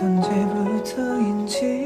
언제부터인지?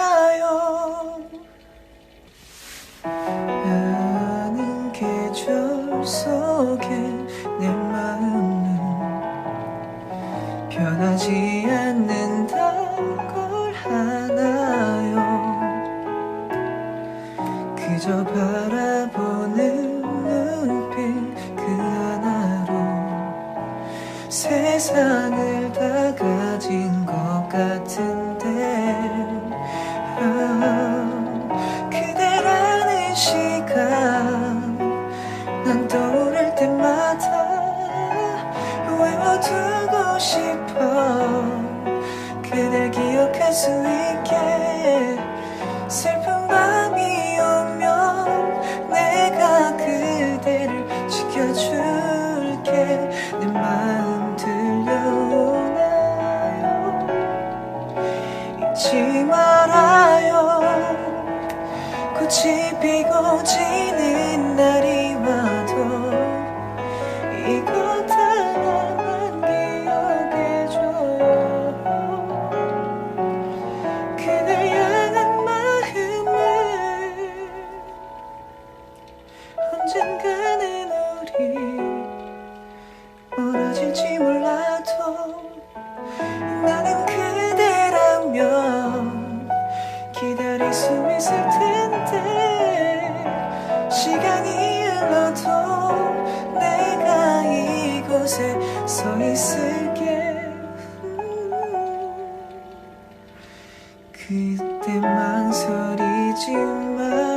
속에 내 마음은 변하지 않는단 걸 하나요? 그저 바라보는 눈빛 그 하나로 세상을 다 가진 것 같은데 그댈 기억할 수 있게 슬픈 밤이 오면 내가 그대를 지켜줄게. 내 마음 들려오나요? 잊지 말아요. 꽃이 피고 지는 날이 와도 이곳 곳에 서 있을게 음. 그때 망설이지 마